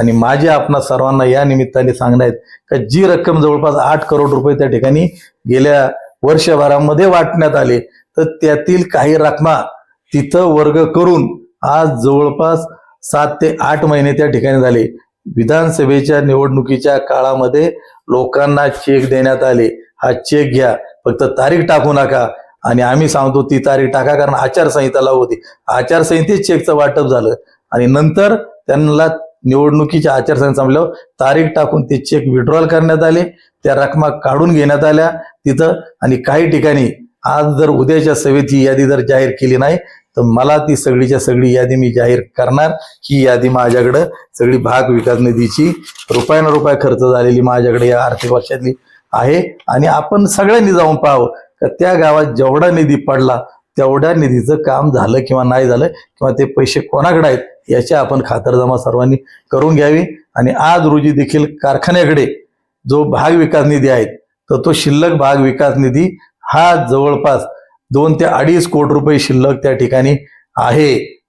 आणि माझे आपणा सर्वांना या निमित्ताने सांगणं आहेत का जी रक्कम जवळपास आठ करोड रुपये त्या ठिकाणी गेल्या वर्षभरामध्ये वाटण्यात आले तर त्यातील काही रकमा तिथं वर्ग करून आज जवळपास सात ते आठ महिने त्या ठिकाणी झाले. विधानसभेच्या निवडणुकीच्या काळामध्ये लोकांना चेक देण्यात आले. हा चेक घ्या. फक्त तारीख टाकू नका. आणि आम्ही सांगतो ती तारीख टाका कारण आचारसंहिता लागू होती. आचारसंहितेत चेकचं वाटप झालं. आणि नंतर त्यांना निवडणुकीच्या आचारसंहिता संपल्यावर तारीख टाकून ते चेक विड्रॉल करण्यात आले. त्या रकमा काढून घेण्यात आल्या तिथं. आणि काही ठिकाणी आज जर उद्याच्या सभेत ही यादी जर जाहीर केली नाही तर मला ती सगळीच्या सगळी यादी मी जाहीर करणार. ही यादी माझ्याकडं सगळी भाग विकास निधीची रुपयानं रुपया खर्च झालेली माझ्याकडे या आर्थिक वर्षातली आहे. आणि आपण सगळ्यांनी जाऊन पाहावं का त्या गावात जेवढा निधी पडला तेवढ्या निधीचं काम झालं किंवा नाही झालं किंवा ते पैसे कोणाकडे आहेत याची आपण खातरजमा सर्वांनी करून घ्यावी. आणि आज रोजी देखील कारखान्याकडे जो भाग विकास निधी आहे तर तो शिल्लक भाग विकास निधी हा जवळपास दोन ते अडीच कोटी रुपये शिल्लक त्या ठिकाणी आहे.